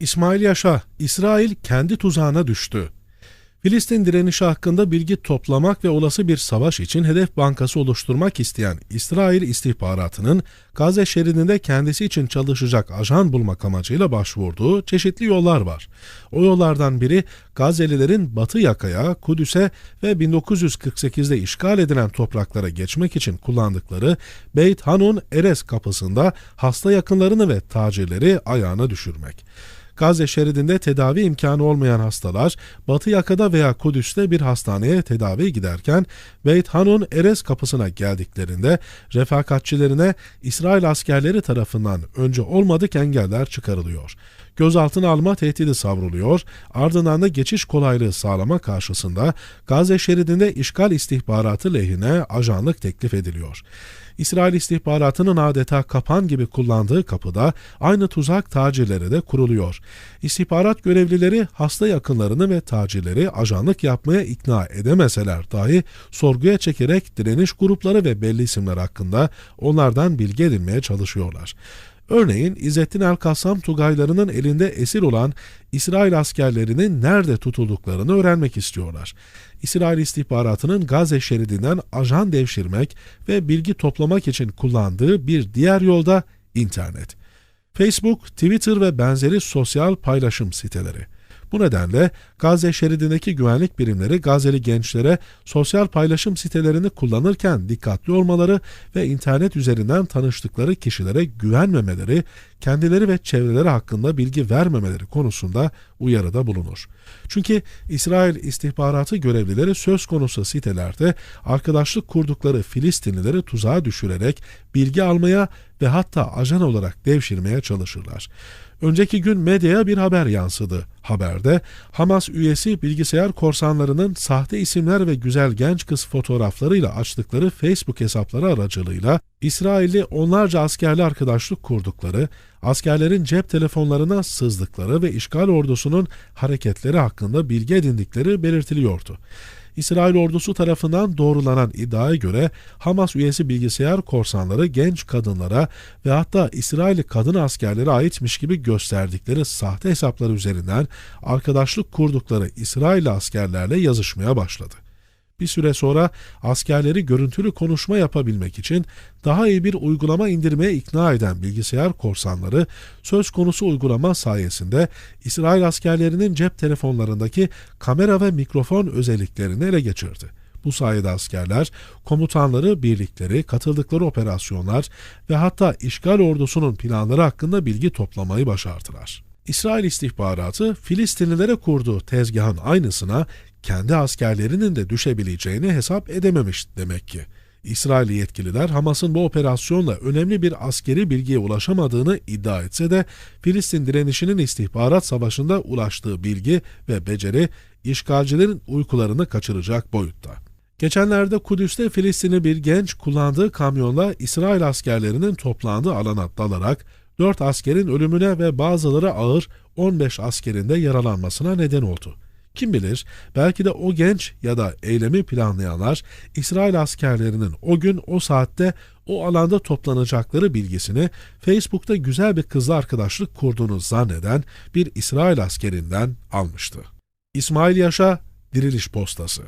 İsmail Yaşa, İsrail kendi tuzağına düştü. Filistin direnişi hakkında bilgi toplamak ve olası bir savaş için hedef bankası oluşturmak isteyen İsrail istihbaratının Gazze şeridinde kendisi için çalışacak ajan bulmak amacıyla başvurduğu çeşitli yollar var. O yollardan biri Gazze'lilerin Batı yakaya, Kudüs'e ve 1948'de işgal edilen topraklara geçmek için kullandıkları Beyt Hanun Erez kapısında hasta yakınlarını ve tacirleri ayağına düşürmek. Gazze şeridinde tedavi imkanı olmayan hastalar Batı yakada veya Kudüs'te bir hastaneye tedavi giderken Beyt Hanun Erez kapısına geldiklerinde refakatçilerine İsrail askerleri tarafından önce olmadık engeller çıkarılıyor. Gözaltına alma tehdidi savruluyor, ardından da geçiş kolaylığı sağlama karşısında Gazze şeridinde işgal istihbaratı lehine ajanlık teklif ediliyor. İsrail istihbaratının adeta kapan gibi kullandığı kapıda aynı tuzak tacirlere de kuruluyor. İstihbarat görevlileri hasta yakınlarını ve tacirleri ajanlık yapmaya ikna edemeseler dahi sorguya çekerek direniş grupları ve belli isimler hakkında onlardan bilgi edinmeye çalışıyorlar. Örneğin İzzettin El-Kassam Tugaylarının elinde esir olan İsrail askerlerinin nerede tutulduklarını öğrenmek istiyorlar. İsrail istihbaratının Gazze şeridinden ajan devşirmek ve bilgi toplamak için kullandığı bir diğer yolda internet. Facebook, Twitter ve benzeri sosyal paylaşım siteleri. Bu nedenle Gazze şeridindeki güvenlik birimleri Gazze'li gençlere sosyal paylaşım sitelerini kullanırken dikkatli olmaları ve internet üzerinden tanıştıkları kişilere güvenmemeleri, kendileri ve çevreleri hakkında bilgi vermemeleri konusunda uyarıda bulunur. Çünkü İsrail istihbaratı görevlileri söz konusu sitelerde arkadaşlık kurdukları Filistinlileri tuzağa düşürerek bilgi almaya ve hatta ajan olarak devşirmeye çalışırlar. Önceki gün medyaya bir haber yansıdı. Haberde Hamas üyesi bilgisayar korsanlarının sahte isimler ve güzel genç kız fotoğraflarıyla açtıkları Facebook hesapları aracılığıyla İsrailli onlarca askerli arkadaşlık kurdukları, askerlerin cep telefonlarına sızdıkları ve işgal ordusunun hareketleri hakkında bilgi edindikleri belirtiliyordu. İsrail ordusu tarafından doğrulanan iddiaya göre Hamas üyesi bilgisayar korsanları genç kadınlara ve hatta İsrailli kadın askerlere aitmiş gibi gösterdikleri sahte hesaplar üzerinden arkadaşlık kurdukları İsrailli askerlerle yazışmaya başladı. Bir süre sonra askerleri görüntülü konuşma yapabilmek için daha iyi bir uygulama indirmeye ikna eden bilgisayar korsanları söz konusu uygulama sayesinde İsrail askerlerinin cep telefonlarındaki kamera ve mikrofon özelliklerini ele geçirdi. Bu sayede askerler, komutanları, birlikleri, katıldıkları operasyonlar ve hatta işgal ordusunun planları hakkında bilgi toplamayı başardılar. İsrail istihbaratı Filistinlilere kurduğu tezgahın aynısına kendi askerlerinin de düşebileceğini hesap edememiş demek ki. İsrail yetkililer Hamas'ın bu operasyonla önemli bir askeri bilgiye ulaşamadığını iddia etse de Filistin direnişinin istihbarat savaşında ulaştığı bilgi ve beceri işgalcilerin uykularını kaçıracak boyutta. Geçenlerde Kudüs'te Filistinli bir genç kullandığı kamyonla İsrail askerlerinin toplandığı alana dalarak 4 askerin ölümüne ve bazıları ağır 15 askerin de yaralanmasına neden oldu. Kim bilir belki de o genç ya da eylemi planlayanlar İsrail askerlerinin o gün o saatte o alanda toplanacakları bilgisini Facebook'ta güzel bir kızla arkadaşlık kurduğunu zanneden bir İsrail askerinden almıştı. İsmail Yaşa Diriliş Postası